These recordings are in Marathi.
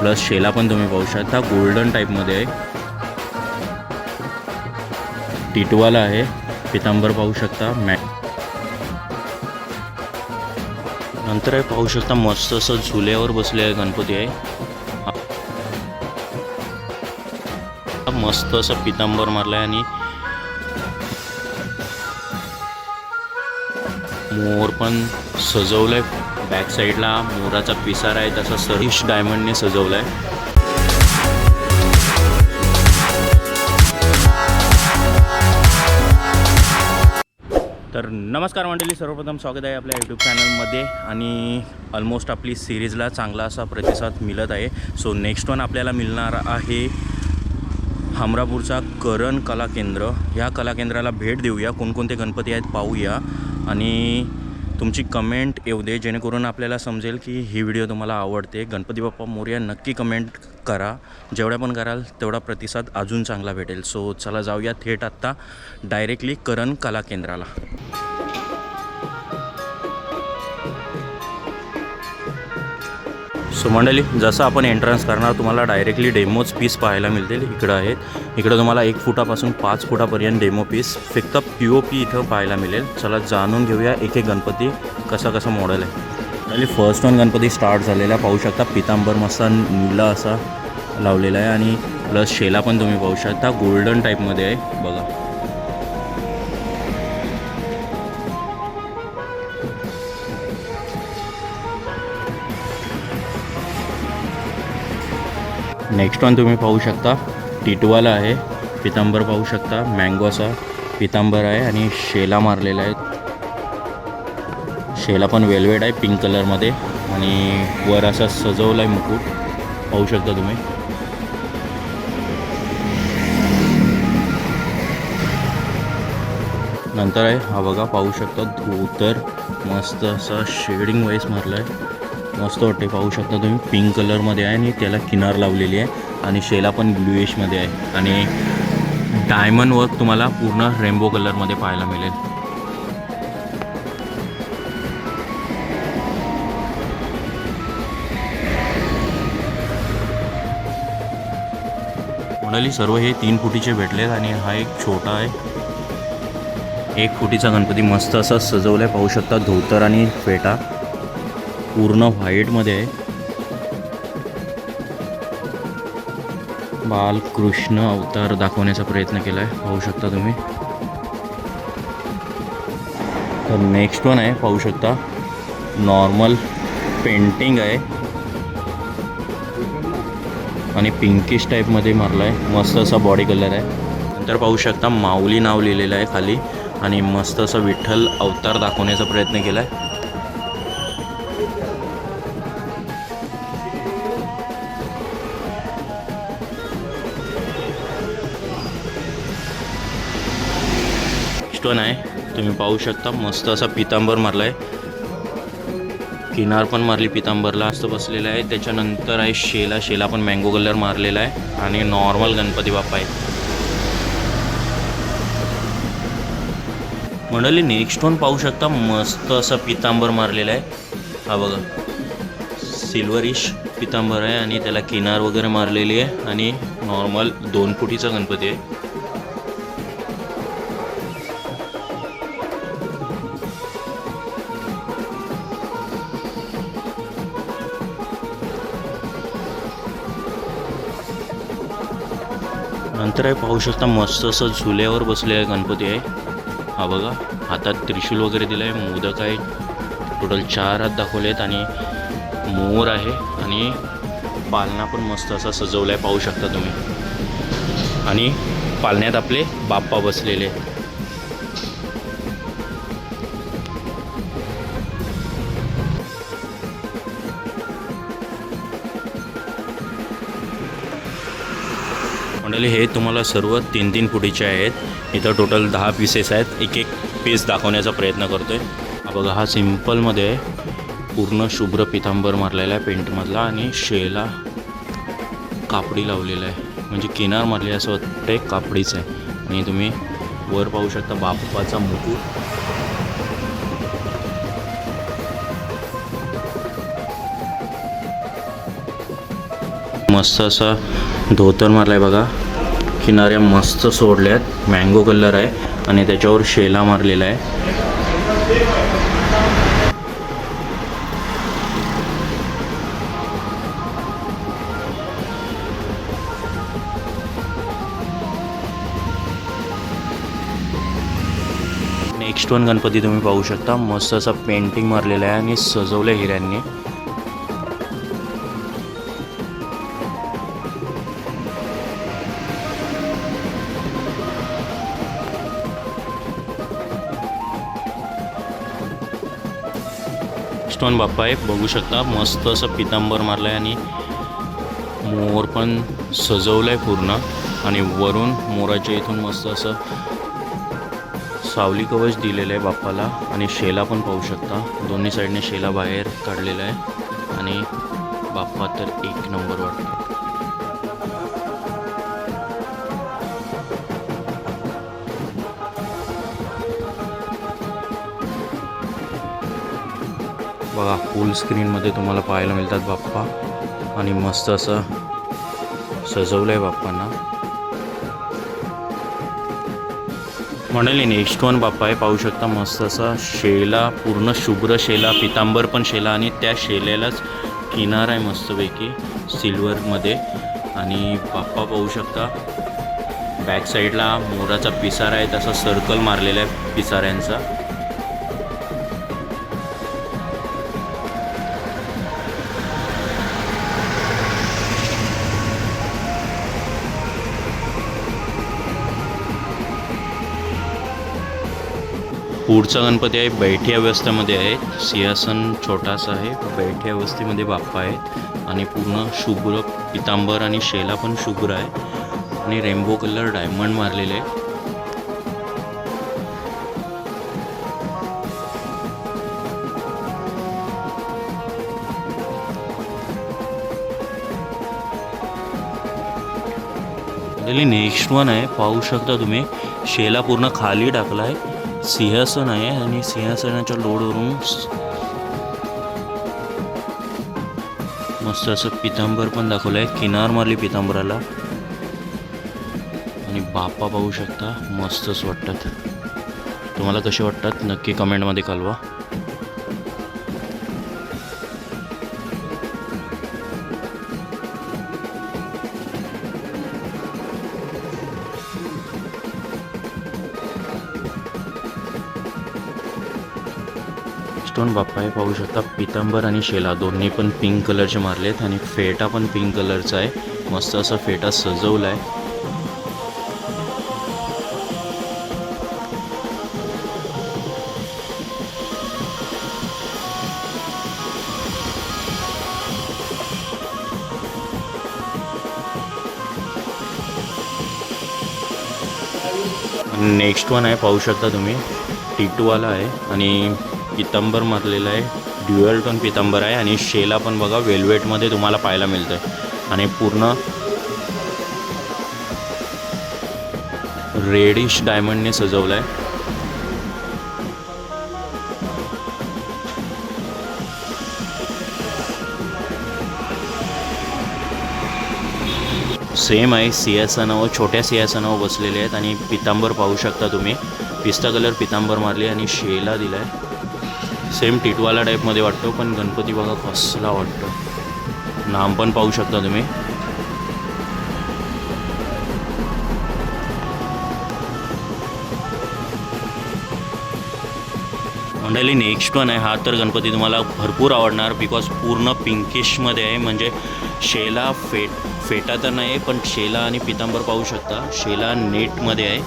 प्लस शेला पण तुम्ही पाहू शकता गोल्डन टाईपमध्ये आहे. टिटवाला आहे पितांबर पाहू शकता मॅ नंतर आहे पाहू शकता मस्त असं झुल्यावर बसले आहे गणपती आहे. मस्त असं पितांबर मारलाय आणि मोर पण सजवलाय. बॅक साईडला मोराचा पिसार आहे तसा सरीश डायमंडने सजवलाय. तर नमस्कार मंडळी सर्वप्रथम स्वागत आहे आपल्या यूट्यूब चॅनलमध्ये आणि ऑलमोस्ट आपली सिरीजला चांगला असा प्रतिसाद मिळत आहे. सो नेक्स्ट वन आपल्याला मिळणार आहे हमरापूरचा करण कला केंद्र. ह्या कला केंद्राला भेट देऊया. कोणकोणते गणपती आहेत पाहूया. आणि तुमची कमेंट येऊ दे जेणेकरून आपल्याला समजेल की ही व्हिडिओ तुम्हाला आवडते. गणपती बाप्पा मोर्या नक्की कमेंट करा. जेवढ्या पण कराल तेवढा प्रतिसाद अजून चांगला भेटेल. सो चला जाऊया थेट आत्ता डायरेक्टली करण कला केंद्राला. सो मंडळी जसं आपण एंट्रन्स करणार तुम्हाला डायरेक्टली डेमोच पीस पाहायला मिळतील. इकडं आहेत. इकडं तुम्हाला एक फुटापासून पाच फुटापर्यंत डेमो पीस फक्त पी ओ पी इथं पाहायला मिळेल. चला जाणून घेऊया एक एक गणपती कसा कसा मॉडेल आहे. आणि फर्स्ट वन गणपती स्टार्ट झालेला आहे. पाहू शकता पितांबर मस्त निळा असा लावलेला आहे आणि प्लस शेला पण तुम्ही पाहू शकता गोल्डन टाईपमध्ये आहे. बघा. नेक्स्ट वन तुम्ही पाहू शकता टिटवाला आहे पितांबर पाहू शकता मँगोचा पितांबर आहे आणि शेला मारलेला आहे. शेला पण वेलवेट आहे पिंक कलरमध्ये. आणि वर असा सजवला आहे मुकुट. पाहू शकता तुम्ही. नंतर आहे हा बघा पाहू शकता धोतर. मस्त असा शेडिंग वाईज मारला आहे मस्त वाटते पाहू शकता तुम्ही पिंक कलरमध्ये आहे आणि त्याला किनार लावलेली आहे. आणि शेला पण ब्लुएशमध्ये आहे. आणि डायमंड वर्क तुम्हाला पूर्ण रेनबो कलरमध्ये पाहायला मिळेल. कोणाली सर्व हे तीन फुटीचे भेटलेत आणि हा एक छोटा आहे. एक फुटीचा गणपती मस्त असा सजवलाय. पाहू शकता धोतर आणि फेटा. पूर्ण व्हाईटमध्ये आहे. बालकृष्ण अवतार दाखवण्याचा प्रयत्न केला आहे पाहू शकता तुम्ही. तर नेक्स्ट वन आहे पाहू शकता. नॉर्मल पेंटिंग आहे. आणि पिंकिश टाईपमध्ये मारला आहे मस्त असा बॉडी कलर आहे. नंतर पाहू शकता माऊली नाव लिहिलेलं आहे खाली. आणि मस्त असं विठ्ठल अवतार दाखवण्याचा प्रयत्न केला आहे स्टोन आहे तुम्ही पाहू शकता मस्त असा पितांबर मारला आहे किनार पण मारली पितांबरला. असं बसलेला आहे. त्याच्यानंतर आहे शेला. शेला पण मँगो कलर मारलेला आहे. आणि नॉर्मल गणपती बाप्पा आहे. मंडळी नेक्स्ट वन पाहू शकता. मस्त असं पितांबर मारलेला आहे. हा बघा. सिल्वरिश पितांबर आहे आणि त्याला किनार वगैरे मारलेली आहे. आणि नॉर्मल दोन फुटीचा गणपती आहे. नंतर आहे पाहू शकता मस्त असं झुल्यावर बसलेला गणपती आहे. हा बघा हातात त्रिशूल वगैरे दिलं आहे मोदक आहे टोटल चार हात दाखवले आहेत आणि मोर आहे आणि पालना पण मस्त असा सजवला आहे पाहू शकता तुम्ही. आणि पालण्यात आपले बाप्पा बसलेले आहेत. मंडळी हे तुम्हाला सर्व तीन तीन फुटीचे आहेत. इथं टोटल दहा पीसेस आहेत. एक एक पीस दाखवण्याचा प्रयत्न करतो आहे बघा हा सिम्पलमध्ये पूर्ण शुभ्र पितांबर मारलेला आहे पेंटमधला आणि शेला कापडी लावलेला आहे. म्हणजे किनार मारली असं वाटते कापडीच आहे. आणि तुम्ही वर पाहू शकता बाप्पाचा मुकूट. मस्त असा धोतर मारला आहे बघा. किनाऱ्या मस्त सोडल्यात. मँगो कलर आहे आणि त्याच्यावर शेला मारलेला आहे. नेक्स्ट वन गणपती तुम्ही पाहू शकता. मस्त असा पेंटिंग मारलेला आहे आणि सजवलं हिऱ्यांनी. पण बाप्पा आहे बघू शकता. मस्त असं पितांबर मारलं आहे आणि मोर पण सजवलं आहे पूर्ण. आणि वरून मोराच्या इथून मस्त असं सावली कवच दिलेलं आहे बाप्पाला. आणि शेला पण पाहू शकता. दोन्ही साईडने शेला बाहेर काढलेला आहे. आणि बाप्पा तर एक नंबर वाटतो बघा फुल स्क्रीनमध्ये तुम्हाला पाहायला मिळतात बाप्पा. आणि मस्त असं सजवलं आहे बाप्पांना. म्हणाली नेक्स्ट वन बाप्पा आहे पाहू शकता मस्त असा शेला पूर्ण शुभ्र शेला पितांबर पण शेला आणि त्या शेल्यालाच किनार आहे मस्तपैकी सिल्वरमध्ये आणि बाप्पा पाहू शकता बॅक साईडला मोराचा पिसारा आहे तसा सर्कल मारलेला आहे पिसाऱ्यांचा. पुढचा गणपती आहे बैठी अवस्थेमध्ये आहे. सिंहासन छोटासा आहे बैठी अवस्थेमध्ये बाप्पा आहे आणि पूर्ण शुभ्र पितांबर आणि शेला पण शुभ्र आहे. आणि रेनबो कलर डायमंड मारलेले आहे. नेक्स्ट वन आहे. पाहू शकता तुम्ही. शेला पूर्ण खाली टाकला आहे. सिंहासन आहे आणि सिंहासनाच्या लोडवरून मस्त असं पितांबर पण दाखवलं आहे किनार मारली पितांबराला. आणि बाप्पा पाहू शकता मस्तच वाटतात. तुम्हाला कसे वाटतात? नक्की कमेंटमध्ये कळवा. स्टोन बाप्पा हे पाहू शकता. पितांबर आणि शेला दोन्ही पण पिंक कलरचे मारलेत आणि फेटा पण पिंक कलरचा आहे. मस्त असा फेटा सजवला आहे नेक्स्ट वन आहे पाहू शकता तुम्ही. टिटूवाला आहे. आणि पितंबर मारलेला आहे. ड्युअल टोन पितंबर आहे आणि शेला पण बघा वेल्वेटमध्ये तुम्हाला पाहायला मिळतं आहे आणि पूर्ण रेडिश डायमंडने सजवलं आहे सेम आहे सिंहासनावर छोट्या सिंहासनावर बसलेले आहेत आणि पितांबर पाहू शकता तुम्ही. पिस्ता कलर पितांबर मारली आणि शेला दिला आहे सेम टिटवाला टाईपमध्ये वाटतो पण गणपती बघा कसला वाटतो. नाम पण पाहू शकता तुम्ही. मंडळी नेक्स्ट वन आहे. हा तर गणपती तुम्हाला भरपूर आवडणार बिकॉज पूर्ण पिंकिशमध्ये आहे. म्हणजे शेला फेट फेटा तर नाही आहे पण शेला आणि पितांबर पाहू शकता. शेला नेटमध्ये आहे.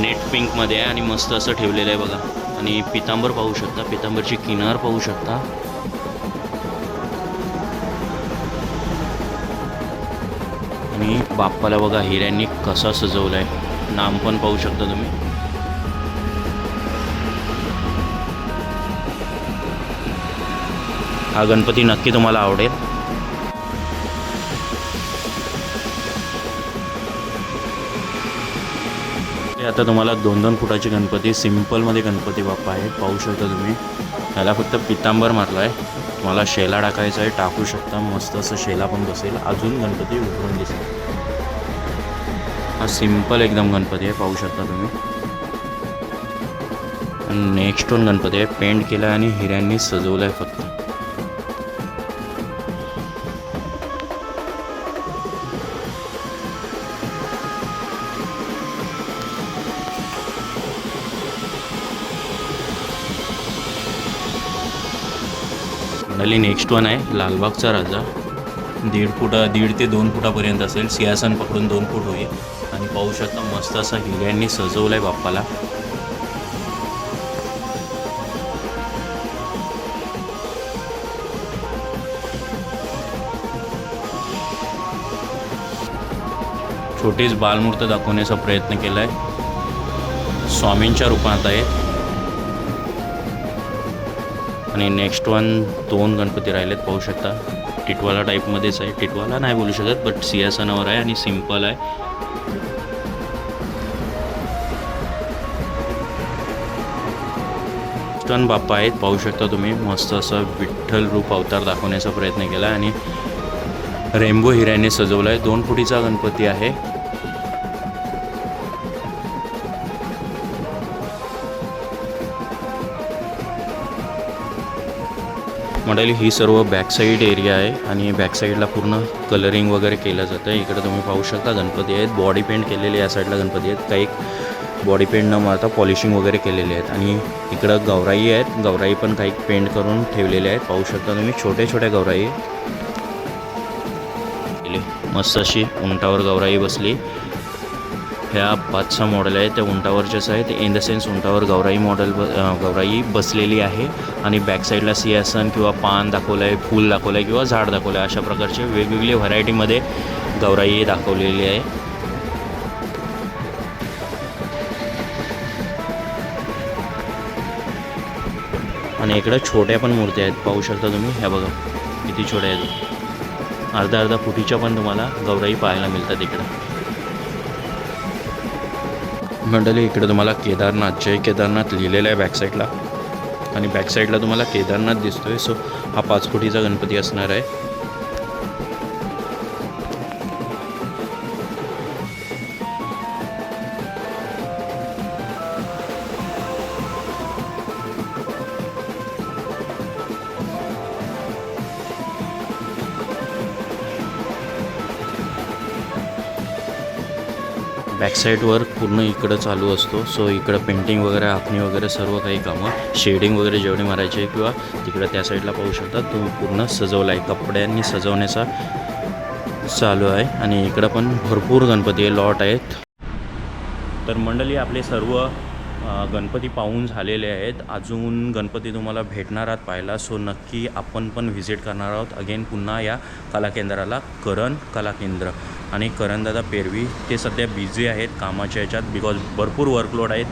नेट पिंकमध्ये आहे आणि मस्त असं ठेवलेलं आहे बघा. आणि पितांबर पाहू शकता पितांबरची किनार पाहू शकता. आणि बाप्पाला बघा हिऱ्यांनी कसा सजवला आहे नाम पण पाहू शकता तुम्ही. हा गणपती नक्की तुम्हाला आवडेल. हे आता तुम्हाला दोन दोन फुटाचे गणपती सिम्पलमध्ये गणपती बाप्पा आहे पाहू शकता तुम्ही. ह्याला फक्त पितांबर मारला आहे. तुम्हाला शेला टाकायचा आहे. टाकू शकता. मस्त असं शेला पण बसेल. अजून गणपती उभरून दिसेल. हा सिंपल एकदम गणपती आहे. पाहू शकता तुम्ही. नेक्स्ट वन गणपती आहे. पेंट केला आणि हिऱ्यांनी सजवलं आहे फक्त. खाली नेक्स्ट वन आहे लालबागचा राजा. दीड फुटा दीड ते दोन फुटापर्यंत असेल. सिंहासन पकडून दोन फूट होईल. आणि पाहू शकता मस्त असा हिऱ्यांनी सजवलं आहे बाप्पाला. छोटीच बालमूर्त दाखवण्याचा प्रयत्न केला आहे स्वामींच्या रूपात आहे. आणि नेक्स्ट वन दोन गणपती राहिलेत पाहू शकता. टिटवाला टाईपमध्येच आहे. टिटवाला नाही बोलू शकत बट सिंहासनावर आहे आणि सिंपल आहे. वन बाप्पा आहेत पाहू शकता तुम्ही. मस्त असं विठ्ठल रूप अवतार दाखवण्याचा प्रयत्न केला आणि रेम्बो हिऱ्याने सजवला आहे दोन फुटीचा गणपती आहे. मॉडेल ही सर्व बॅकसाईड एरिया आहे आणि बॅकसाईडला पूर्ण कलरिंग वगैरे केलं जातं. इकडे तुम्ही पाहू शकता गणपती आहेत. बॉडी पेंट केलेले या साईडला गणपती आहेत. काही बॉडी पेंट न मारता पॉलिशिंग वगैरे केलेले आहेत. आणि इकडं गौराई आहेत. गौराई पण काही पेंट करून ठेवलेले आहेत. पाहू शकता तुम्ही छोट्या छोट्या गौराई. मस्त अशी उंटावर गौराई बसली. ह्या पाच सहा मॉडेल आहेत. त्या उंटावरच्याच आहेत इन द सेन्स उंटावर गौराई मॉडेल ब गौराई बसलेली आहे आणि बॅक साईडला सियासन किंवा पान दाखवलं आहे फूल दाखवलं आहे किंवा झाड दाखवलं आहे अशा प्रकारचे वेगवेगळे व्हरायटीमध्ये गौराई दाखवलेली आहे. आणि इकडं छोट्या पण मूर्त्या आहेत. पाहू शकता तुम्ही ह्या बघा किती छोट्या आहेत. अर्धा अर्धा फुटीच्या पण तुम्हाला गौराई पाहायला मिळतात इकडं. मंडळी इकडे तुम्हाला केदारनाथ जय केदारनाथ लिहिलेलं आहे बॅकसाईडला आणि बॅक साईडला तुम्हाला केदारनाथ दिसतोय. सो हा पाच कोटीचा गणपती असणार आहे. बॅक साईडवर पूर्ण इकडं चालू असतो. सो इकडं पेंटिंग वगैरे आखणी वगैरे सर्व काही कामं. शेडिंग वगैरे जेवढे मारायचे किंवा तिकडं त्या साईडला पाहू शकता तो पूर्ण सजवला आहे कपड्यांनी सजवण्याचा चालू आहे. आणि इकडं पण भरपूर गणपती आहे लॉट आहेत. तर मंडळी आपले सर्व गणपती पाहून झालेले आहेत. अजून गणपती तुम्हाला भेटणार आहात पाहायला. सो नक्की आपण पण व्हिजिट करणार आहोत. अगेन पुन्हा या कला केंद्राला करण कला केंद्र आणि करणदादा पेरवी ते सध्या बिझी आहेत कामाच्या ह्याच्यात बिकॉज भरपूर वर्कलोड आहेत.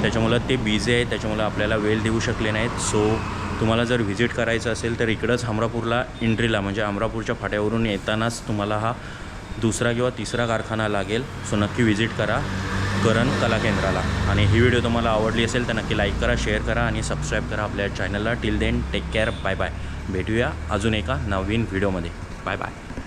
त्याच्यामुळं ते बिझी आहेत त्याच्यामुळं आपल्याला वेळ देऊ शकले नाहीत. सो तुम्हाला जर व्हिजिट करायचं असेल तर इकडंच अमरापूरला एंट्रीला म्हणजे अमरापूरच्या फाट्यावरून येतानाच तुम्हाला हा दुसरा किंवा तिसरा कारखाना लागेल. सो नक्की व्हिजिट करा करण कला केंद्राला. आणि ही व्हिडिओ तुम्हाला आवडली असेल तर नक्की लाईक करा शेअर करा आणि सबस्क्राईब करा आपल्या चॅनलला till then take care bye bye भेटूया अजून एका नवीन व्हिडिओमध्ये बाय बाय